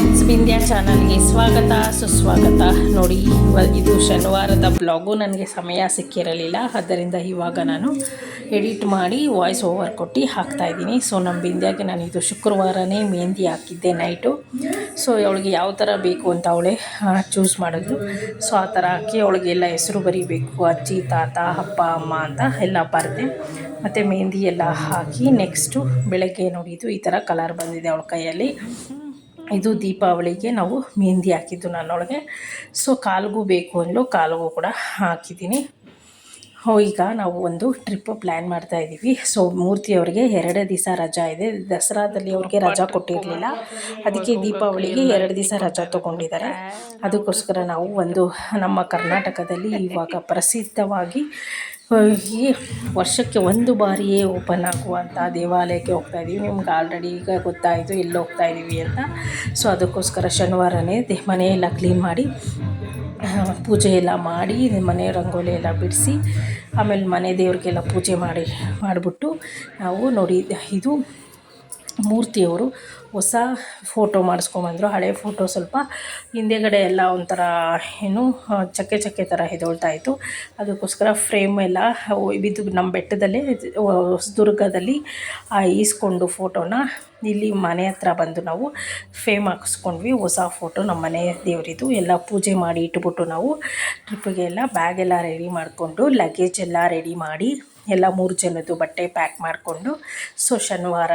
Friends Bindya ಚಾನಲ್ಗೆ ಸ್ವಾಗತ. ಸುಸ್ವಾಗತ. ನೋಡಿ ಇದು ಶನಿವಾರದ ಬ್ಲಾಗು. ನನಗೆ ಸಮಯ ಸಿಕ್ಕಿರಲಿಲ್ಲ. ಆದ್ದರಿಂದ ಇವಾಗ ನಾನು ಎಡಿಟ್ ಮಾಡಿ ವಾಯ್ಸ್ ಓವರ್ ಕೊಟ್ಟು ಹಾಕ್ತಾ ಇದ್ದೀನಿ. ಸೊ, ನಮ್ಮ ಬಿಂದ್ಯಾಗೆ ನಾನು ಇದು ಶುಕ್ರವಾರನೇ ಮೆಹಂದಿ ಹಾಕಿದ್ದೆ ನೈಟು. ಸೊ, ಅವಳಿಗೆ ಯಾವ ಥರ ಬೇಕು ಅಂತ ಅವಳೇ ಚೂಸ್ ಮಾಡೋದು ಸೊ, ಆ ಥರ ಹಾಕಿ ಅವಳಿಗೆಲ್ಲ ಹೆಸರು ಬರೀಬೇಕು. ಅಜ್ಜಿ, ತಾತ, ಅಪ್ಪ, ಅಮ್ಮ ಅಂತ ಎಲ್ಲ ಬರೆದೆ. ಮತ್ತು ಮೆಹಂದಿ ಎಲ್ಲ ಹಾಕಿ ನೆಕ್ಸ್ಟು ಬೆಳಗ್ಗೆ ನೋಡಿದ್ದು ಈ ಥರ ಕಲರ್ ಬಂದಿದೆ ಅವಳ ಕೈಯಲ್ಲಿ. ಇದು ದೀಪಾವಳಿಗೆ ನಾವು ಮೆಹಂದಿ ಹಾಕಿದ್ದು ನನ್ನೊಳಗೆ. ಸೊ ಕಾಲ್ಗೂ ಬೇಕು ಅಂದ್ಲು, ಕಾಲ್ಗೂ ಕೂಡ ಹಾಕಿದ್ದೀನಿ. ಈಗ ನಾವು ಒಂದು ಟ್ರಿಪ್ ಪ್ಲ್ಯಾನ್ ಮಾಡ್ತಾ ಇದ್ದೀವಿ. ಸೊ ಮೂರ್ತಿ ಅವರಿಗೆ ಎರಡೇ ದಿವಸ ರಜಾ ಇದೆ. ದಸರಾದಲ್ಲಿ ಅವ್ರಿಗೆ ರಜಾ ಕೊಟ್ಟಿರಲಿಲ್ಲ. ಅದಕ್ಕೆ ದೀಪಾವಳಿಗೆ ಎರಡು ದಿವಸ ರಜಾ ತೊಗೊಂಡಿದ್ದಾರೆ. ಅದಕ್ಕೋಸ್ಕರ ನಾವು ಒಂದು ನಮ್ಮ ಕರ್ನಾಟಕದಲ್ಲಿ ಇವಾಗ ಪ್ರಸಿದ್ಧವಾಗಿ ಈ ವರ್ಷಕ್ಕೆ ಒಂದು ಬಾರಿಯೇ ಓಪನ್ ಆಗುವಂಥ ದೇವಾಲಯಕ್ಕೆ ಹೋಗ್ತಾ ಇದ್ದೀವಿ. ನಿಮ್ಗೆ ಆಲ್ರೆಡಿ ಈಗ ಗೊತ್ತಾಯಿತು, ಎಲ್ಲಿ ಹೋಗ್ತಾ ಇದ್ದೀವಿ ಅಂತ. ಸೊ ಅದಕ್ಕೋಸ್ಕರ ಶನಿವಾರನೇ ದೇ, ಮನೆಯೆಲ್ಲ ಕ್ಲೀನ್ ಮಾಡಿ ಪೂಜೆ ಎಲ್ಲ ಮಾಡಿ, ಮನೆ ರಂಗೋಲಿ ಎಲ್ಲ ಬಿಡಿಸಿ, ಆಮೇಲೆ ಮನೆ ದೇವ್ರಿಗೆಲ್ಲ ಪೂಜೆ ಮಾಡಿ, ಮಾಡಿಬಿಟ್ಟು ನಾವು ನೋಡಿ, ಇದು ಮೂರ್ತಿಯವರು ಹೊಸ ಫೋಟೋ ಮಾಡಿಸ್ಕೊಂಬಂದರು. ಹಳೆ ಫೋಟೋ ಸ್ವಲ್ಪ ಹಿಂದೆಗಡೆ ಎಲ್ಲ ಒಂಥರ ಏನು ಚಕ್ಕೆ ಚಕ್ಕೆ ಥರ ಎದೊಳ್ತಾ ಇತ್ತು. ಅದಕ್ಕೋಸ್ಕರ ಫ್ರೇಮ್ ಎಲ್ಲ ಬಿದ್ದು ನಮ್ಮ ಬೆಟ್ಟದಲ್ಲೇ ಹೊಸದುರ್ಗದಲ್ಲಿ ಈಸ್ಕೊಂಡು ಫೋಟೋನ ಇಲ್ಲಿ ಮನೆ ಹತ್ರ ಬಂದು ನಾವು ಫೇಮ್ ಹಾಕಿಸ್ಕೊಂಡ್ವಿ. ಹೊಸ ಫೋಟೋ ನಮ್ಮ ಮನೆ ದೇವರಿದು. ಎಲ್ಲ ಪೂಜೆ ಮಾಡಿ ಇಟ್ಬಿಟ್ಟು ನಾವು ಟ್ರಿಪ್ಪಿಗೆಲ್ಲ ಎಲ್ಲ ಬ್ಯಾಗ್ ಎಲ್ಲ ರೆಡಿ ಮಾಡಿಕೊಂಡು ಲಗೇಜ್ ಎಲ್ಲ ರೆಡಿ ಮಾಡಿ, ಎಲ್ಲ ಮೂರು ಜನದ್ದು ಬಟ್ಟೆ ಪ್ಯಾಕ್ ಮಾಡಿಕೊಂಡು, ಸೊ ಶನಿವಾರ